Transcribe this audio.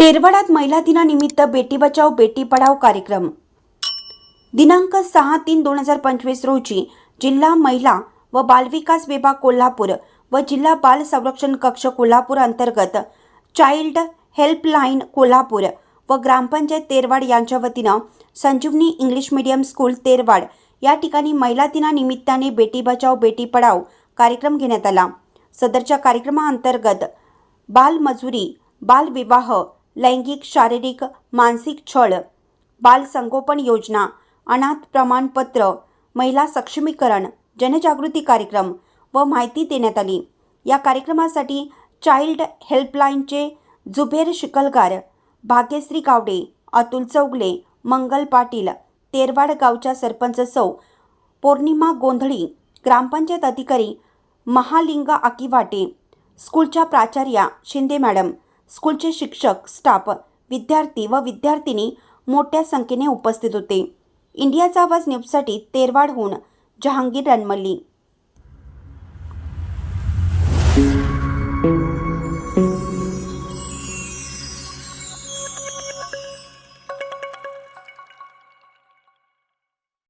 तेरवाडात महिला दिनानिमित्त बेटी बचाव बेटी पढाव कार्यक्रम. दिनांक सहा तीन दोन हजार पंचवीस रोजी जिल्हा महिला व बालविकास विभाग कोल्हापूर व जिल्हा बाल संरक्षण कक्ष कोल्हापूर अंतर्गत चाइल्ड हेल्पलाईन कोल्हापूर व ग्रामपंचायत तेरवाड यांच्या वतीनं Sanjivani English medium school Terwad या ठिकाणी महिला दिनानिमित्ताने बेटी बचाव बेटी पढाव कार्यक्रम घेण्यात आला. सदरच्या कार्यक्रमाअंतर्गत बालमजुरी बालविवाह लैंगिक शारीरिक मानसिक छळ बालसंगोपन योजना अनाथ प्रमाणपत्र महिला सक्षमीकरण जनजागृती कार्यक्रम व माहिती देण्यात आली. या कार्यक्रमासाठी चाइल्ड हेल्पलाईनचे जुबेर शिकलगार भाग्यश्री गावडे अतुल चौगले मंगल पाटील तेरवाड गावच्या सरपंच सौ पौर्णिमा गोंधळी ग्रामपंचायत अधिकारी महालिंग आकिवाटे स्कूलच्या प्राचार्या शिंदे मॅडम स्कूलचे शिक्षक स्टाफ विद्यार्थी व विद्यार्थिनी मोठ्या संख्येने उपस्थित होते. इंडियाचा आवाज न्यूजसाठी तेरवाडहून जहांगीर रणमल्ली.